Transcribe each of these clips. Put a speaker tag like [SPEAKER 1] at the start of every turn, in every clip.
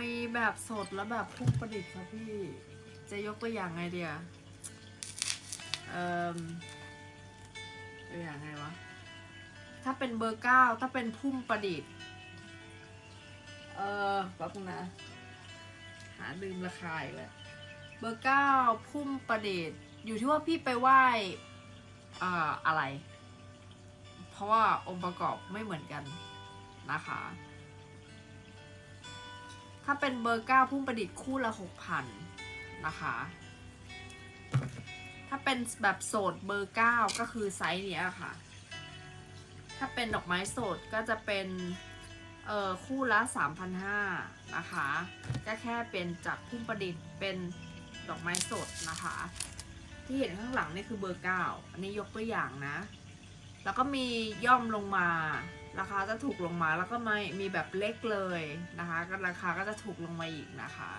[SPEAKER 1] มีแบบสดและแบบพุ่งประดิษฐ์ครับพี่ จะยกตัวอย่างไงเดียเอ่อตัวอย่างไงวะ ถ้าเป็นเบอร์เก้าถ้าเป็นพุ่มประดิษฐ์ เออแป๊บนึงนะหาลืมราคาอีกแล้วเบอร์เก้าพุ่มประดิษฐ์ อยู่ที่ว่าพี่ไปไหว้เอ่ออะไร เพราะว่าองค์ประกอบไม่เหมือนกันนะคะ ถ้าเป็นเบอร์เก้าพุ่มประดิษฐ์คู่ละหกพันนะคะ ถ้าเป็นแบบโสดเบอร์เก้าก็คือไซส์เนี้ยค่ะ ถ้าเป็นดอกไม้สดก็จะเป็นเอ่อคู่ละ3,500นะคะ ก็แค่เป็นจากพุ่มประดิษฐ์เป็นดอกไม้สดนะคะ ที่เห็นข้างหลังนี่คือเบอร์เก้าอันนี้ยกตัวอย่างนะ แล้วก็มีย่อมลงมา ราคาจะถูกลงมาแล้วก็ไม่มีแบบเล็กเลยนะคะก็ราคาก็จะถูกลงมาอีกนะคะ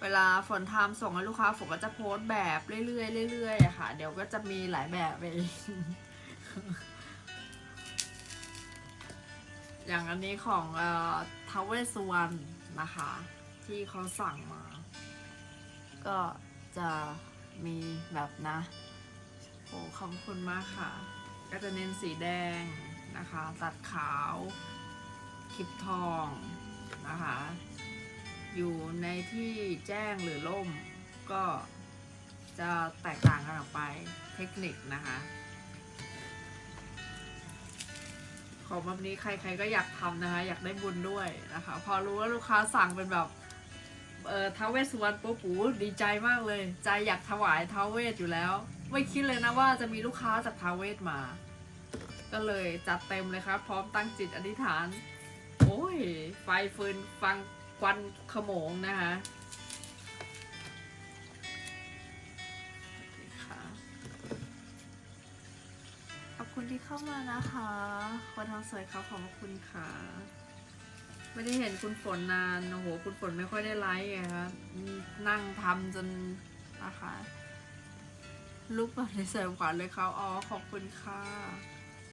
[SPEAKER 1] เวลาฝนทำส่งให้ลูกค้าฝนก็จะโพสแบบเรื่อยๆเรื่อยๆค่ะ เดี๋ยวก็จะมีหลายแบบเองอย่างอันนี้ของเอ่อทาวเวสวรรณนะคะ ที่เขาสั่งมา ก็จะ มีแบบนะโอ้ขอบคุณมากค่ะ ก็จะเน้นสีแดงนะคะ ตัดขาวคลิปทองนะคะ อยู่ในที่แจ้งหรือล่มก็จะแตกต่างกันออกไปเทคนิคนะคะ ของแบบนี้ใครๆก็อยากทำนะคะ อยากได้บุญด้วยนะคะ พอรู้ว่าลูกค้าสั่งเป็นแบบ เอ่อท้าวเวสสุวรรณปุ๊บปูดีใจมากเลย ใจอยากถวายท้าวเวสอยู่แล้ว ไม่คิดเลยนะว่าจะมีลูกค้าจากท้าวเวสมา ก็เลยจัดเต็มเลยครับ พร้อมตั้งจิตอธิษฐาน โอ้ย ไฟฟืนฟังควันขโมงนะคะขอบคุณที่เข้ามานะคะคนทำสวยครับขอบคุณค่ะ ไม่ได้เห็นคุณฝนนาน โอ้โห คุณฝนไม่ค่อยได้ไลฟ์ไงครับนั่งทำจนนะคะลุกแบบในเสริมขวัญเลยเขาอ๋อ ขอบคุณค่ะ